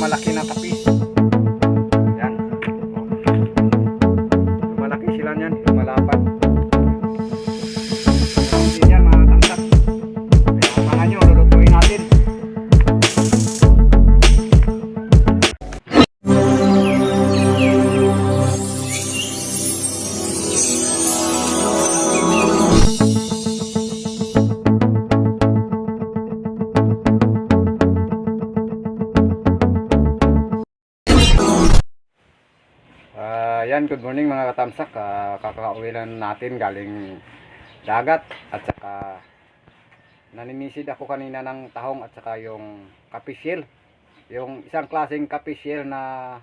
lumalaki ng kapis. Kakauwi lang natin galing dagat at saka naninisid ako kanina ng tahong at saka yung kapisyel. Yung isang klaseng kapisyel na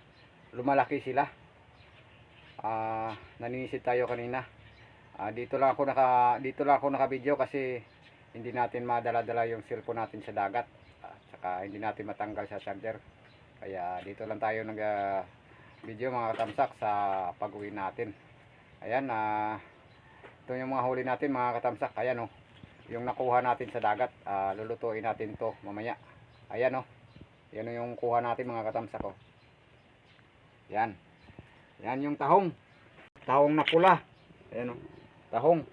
lumalaki sila. Ah, naninisid tayo kanina. Ah, dito lang ako naka dito lang ako naka-video kasi hindi natin madala-dala yung cellphone natin sa dagat. At saka hindi natin matanggal sa charger. Kaya dito lang tayo nag ah, video mga katamsak sa pag-uwi natin. Ayan, ah ito yung mga huli natin mga katamsak. Ayan oh. Yung nakuha natin sa dagat, ah, lulutuin natin to mamaya. Ayan oh. Yan yung kuha natin mga katamsak oh. Yan. Yan yung tahong. Tahong na pula. Ayan oh. Tahong.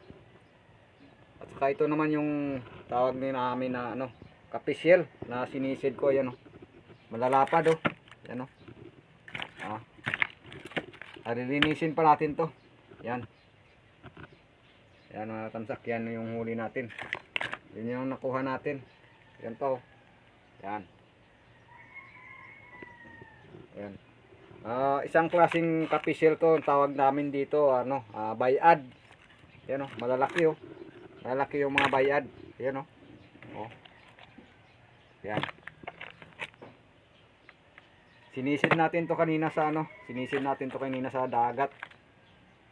At saka ito naman yung tawag din namin na ano, kapisyel na sinisid ko. Ayan oh. Malalapad oh. Ayan oh. Ah. Alilinisin pa natin to. Yan. Yan mga tamsak. Yan yung huli natin. Yun yung nakuha natin. Yan to. Yan. Yan. Ah, isang klaseng kapisil to. Tawag namin dito, ano, ah, bayad. Yan oh, malalaki oh. Malalaki yung mga bayad. Yan oh. Oh. Yan. Sinisid natin to kanina sa ano, sinisid natin to kanina sa dagat.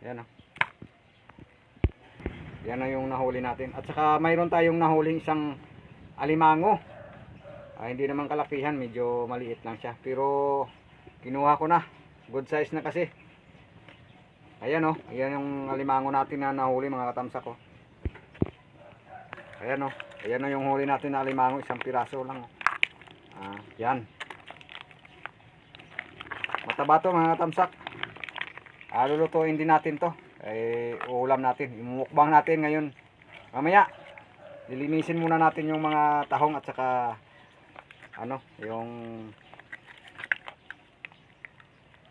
Yan oh. Yan na yung nahuli natin. At saka mayroon tayong nahuling isang alimango. Ah, hindi naman kalakihan, medyo maliit lang siya. Pero kinuha ko na. Good size na kasi. Ayan oh, ayan yung alimango natin na nahuli mga katamsak ko. Ayan oh, ayan na yung huli natin na alimango, isang piraso lang. oh. Ah, yan. Mataba to mga tamsak. Ah, lulutuin din natin to. Eh, uulam natin. Imumukbang natin ngayon. Mamaya, lilinisin muna natin yung mga tahong at saka ano, yung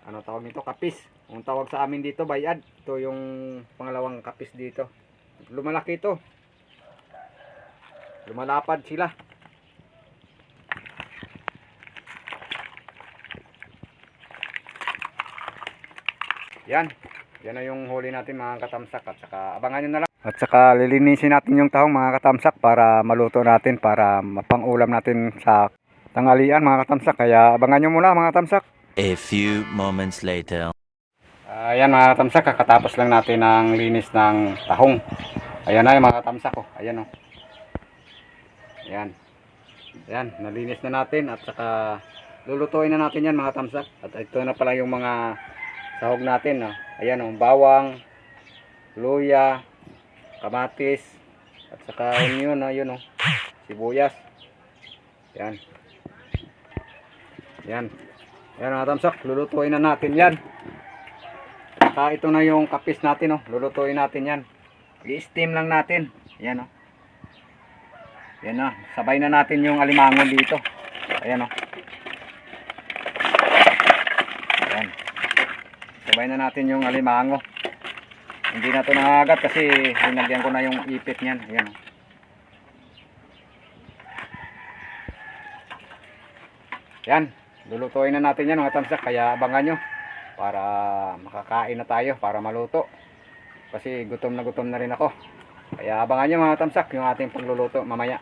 ano tawag nito, kapis. Ang tawag sa amin dito, bayad. Ito yung pangalawang kapis dito. Lumalaki ito. Lumalapad sila. Yan. Yan na yung huli natin mga katamsak at saka abangan nyo na lang. At saka lilinisin natin yung tahong mga katamsak para maluto natin para mapang-ulam natin sa tanghalian mga katamsak. Kaya abangan nyo muna mga katamsak. A few moments later. Ayan mga katamsak, kakatapos lang natin ng linis ng tahong. Ayan na yung mga katamsak ko. Ayan o. Ayan. Ayan, nalinis na natin at saka lulutuin na natin yan mga tamsak. At ito na pala yung mga sahog natin. Oh. Ayan o, bawang, luya, kamatis, at saka onion, ayun o, sibuyas. Yan. Yan. Yan mga tamsak, lulutuin na natin yan. Saka ito na yung kapis natin, oh. lulutuin natin yan. I-steam lang natin. Yan o. Yan na, sabay na natin yung alimango dito. Ayan o. Ayan. Sabay na natin yung alimango. Hindi na to nangagat kasi linagyan ko na yung ipit niyan. Ayan o. Yan, lulutuin na natin yan mga tamsak. Kaya abangan nyo para makakain na tayo, para maluto. Kasi gutom na gutom na rin ako. Kaya abangan nyo mga tamsak yung ating pagluluto mamaya.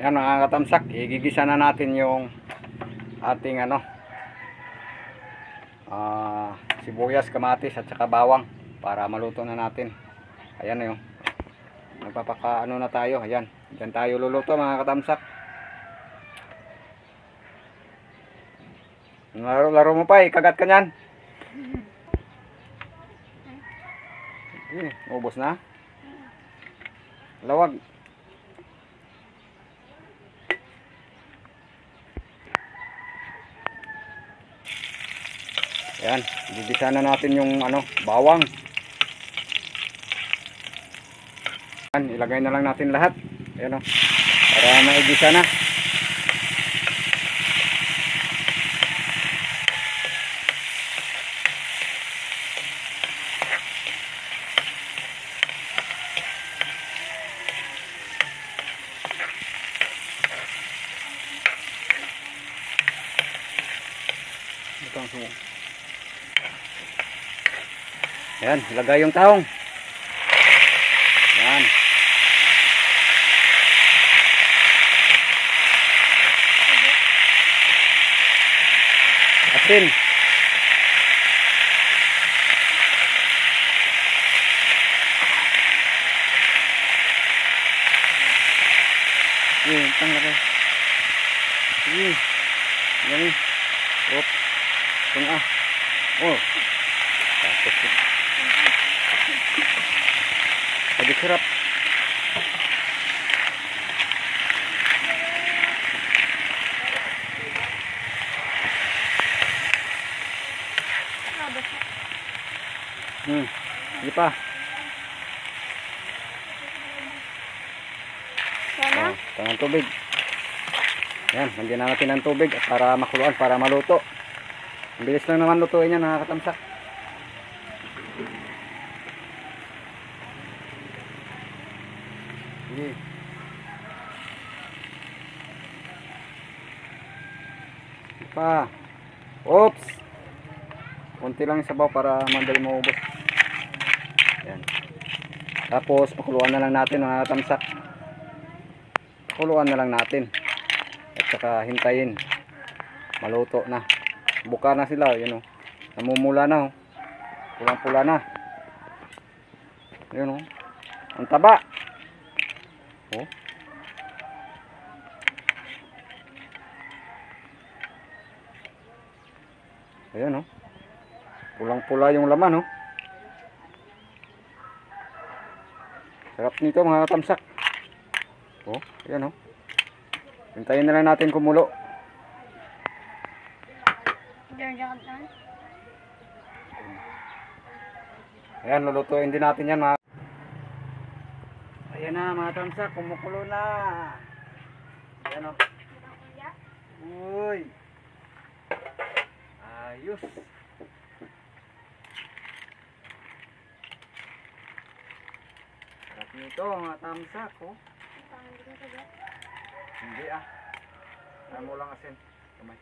Yan mga katamsak, igigisa na natin yung ating ano ah, sibuyas, kamatis at saka bawang para maluto na natin. Ayan na yung nagpapaka ano na tayo. Ayan, dyan tayo luluto mga katamsak. Laro, laro mo pa eh, kagat ka nyan. Ubos na. Lawag. Ayan, gigisa na natin yung ano, bawang. Ayan, ilagay na lang natin lahat. Ayan o. Para maigisa na. Ito ang. Ayan, ilagay yung tahong. Ayan. Asin. Sige, itang lagay. Sige. Yan eh. Op. Itong ah. Oh. Tapos. Sarap. Hmm. Sige pa. Sana? Oh, tangan tubig. Yan, lagyan na natin ng tubig para makuluan, para maluto. Ang bilis lang naman lutuin yan, nakakatamsak. Sige. Sige Pa. Oops. Kunti lang sabaw para mandali maubos. Yan. Tapos, pakuluan na lang natin mga tamsak. Pakuluan na lang natin. At saka hintayin. Maluto na. Buka na sila, yun o. Namumula na o. Pulang-pula na. Yun o. Ang taba. Pulang-pula yung laman o. Sarap nito mga katamsak. Oh, ayan o. Hintayin na lang natin kumulo. Ayan, lulutuin din natin yan mga Ayan na mga tamsak, kumukulo na. Ayan o. Uy. Ayos. Sarap nito mga tamsak oh. Hindi ah. Alam mo lang asin. Kamay.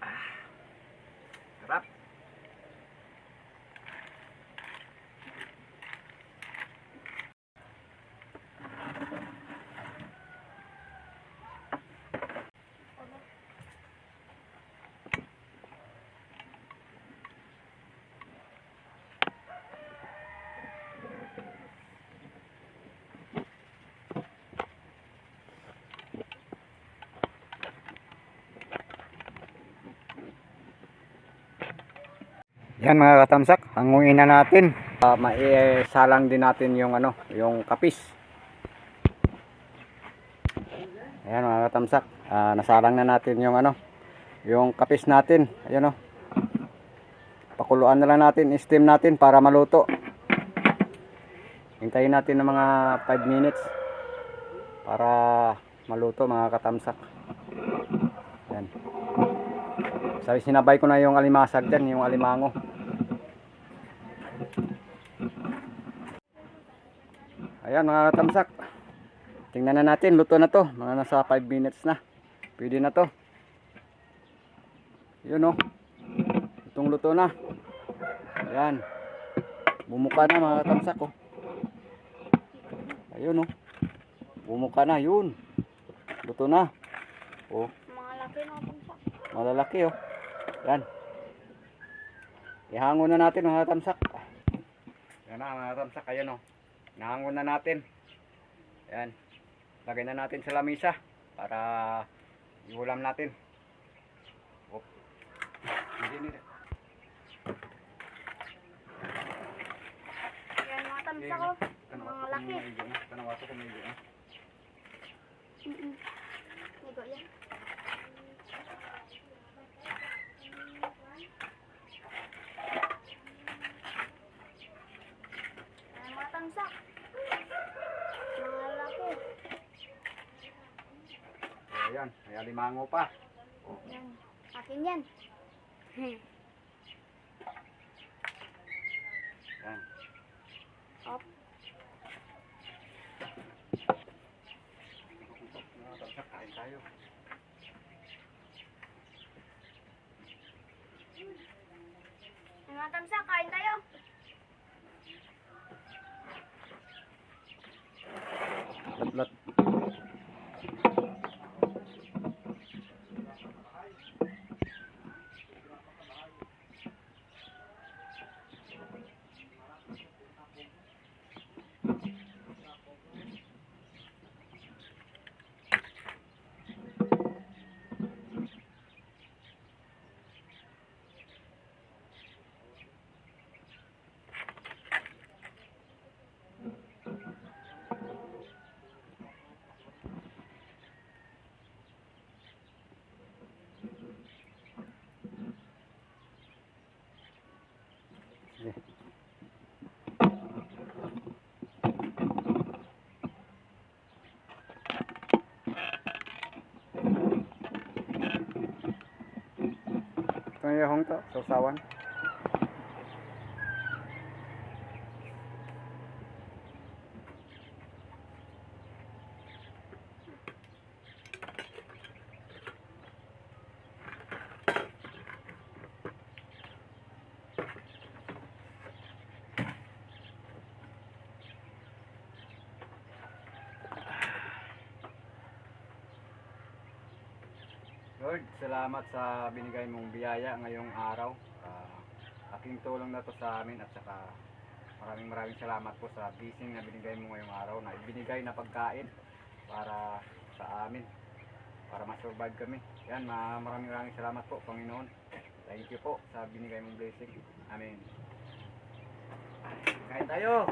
Ah. Sarap. Yan mga katamsak, hanguin na natin. Uh, maisalang din natin yung ano, yung kapis. Ayan mga katamsak, ah, nasalang na natin yung ano, yung kapis natin. Ayan o. Pakuluan na lang natin, steam natin para maluto. Hintayin natin ng mga 5 minutes para maluto mga katamsak. Yan. Sabi sinabay ko na yung alimasag dyan, yung alimango. Ayan mga katamsak. Tingnan na natin, luto na to. Mga nasa 5 minutes na. Pwede na to. Yun o. Itong luto na. Ayan. Bumuka na mga katamsak oh. Ayun o. Bumuka na, yun. Luto na. Oh. Mga laki na pamsak. Malalaki oh. Yan. Ihango na natin mga tamsak. Yan na mga tamsak. Ayan oh. Nahango na natin. Yan. Lagay na natin sa lamisa para iulam natin. Oh. Hindi, hindi. Yan mga tamsak ko. Mga laki. Kanawaso ko may Mm-mm. Ligo yan. Ay, mga tamsak. Mga laki. Ayan, may alimango pa. Yan. Akin yan. Yan. Op. Mga katamsak, kain tayo. Ay, mga tamsak, kain tayo. at Ito yung yahong to, sausawan. Lord, salamat sa binigay mong biyaya ngayong araw. Ah, aking tulong na to sa amin at saka maraming maraming salamat po sa blessing na binigay mo ngayong araw na ibinigay na pagkain para sa amin para ma-survive kami. Yan, ma- maraming maraming salamat po, Panginoon. Thank you po sa binigay mong blessing. Amen. Kain tayo!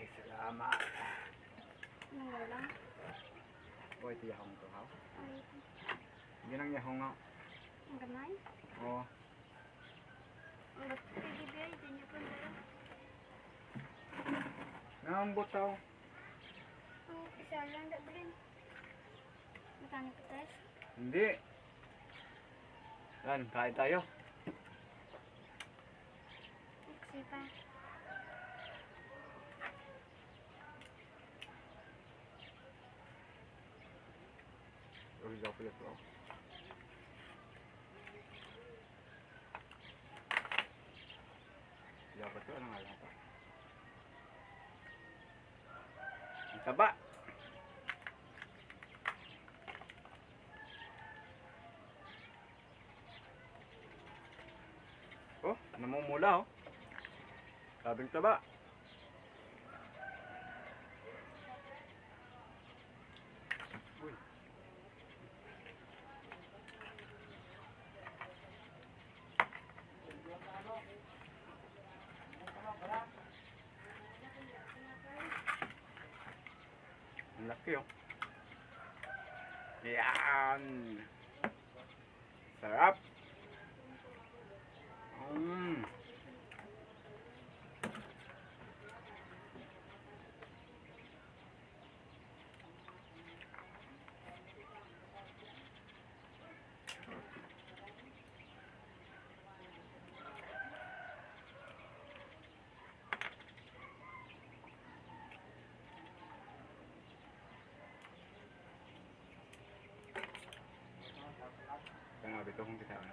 Ay, salamat. Ano lang? Boy, ito yahong to, ha? Ay, Yan ang yahong nga. ang ganay. Oo. Ang ba't pigibiyay, din niyo po tayo. Nangambot tao. Ang isa lang da rin. Matangin ko tayo. Hindi. Yan, kain tayo. Kasi pa. Original pala ito. Dapat ito, ano nga lang ito? Ang taba. Oh, namumula oh. Sabing taba. Uy. Ang laki oh. Yan. Sarap. Mm. Kaya nga, kung kita ano.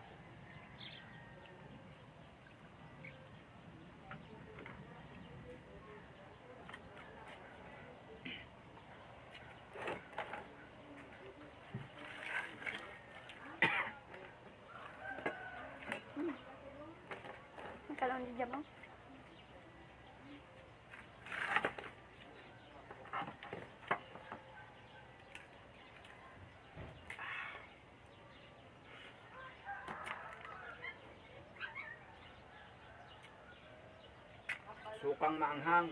Nagkalaon di dyan ฟัง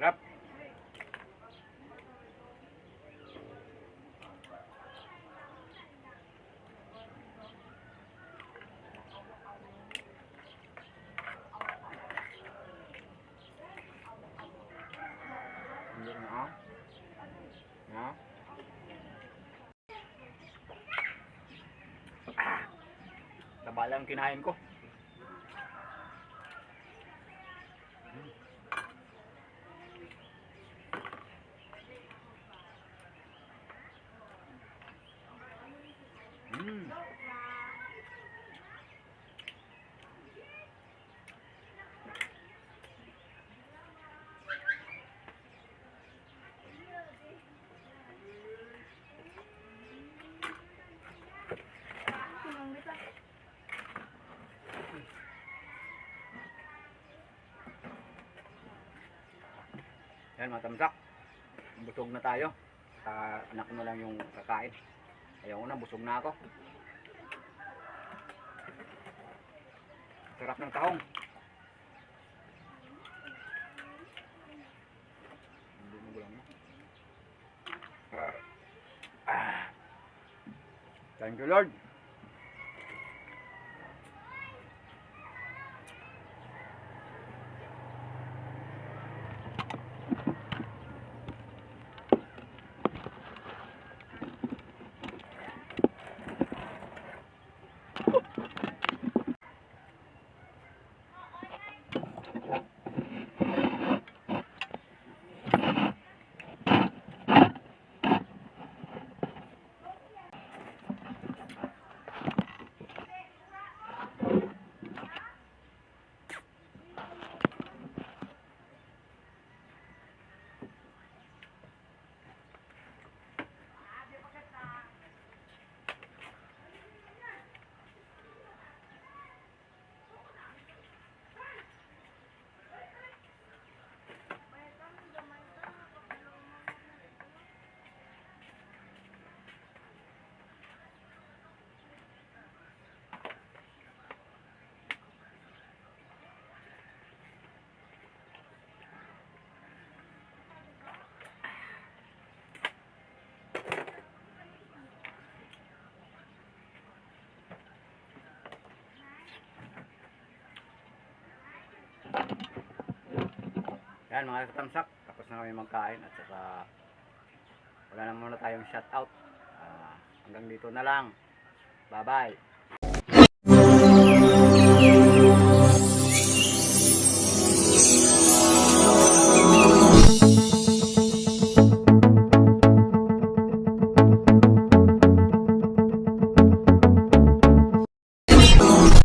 Sarap. Na ah. Taba lang kinain ko. Yan mga tamsak. Busog na tayo. Sa anak ko na lang yung kakain. Ayaw ko na, busog na ako. Sarap ng tahong. Hindi mo gulang mo. Thank you, Lord. Yan mga katamsak. Tapos na kami magkain at saka wala na muna tayong shoutout. Ah, hanggang dito na lang. Bye bye.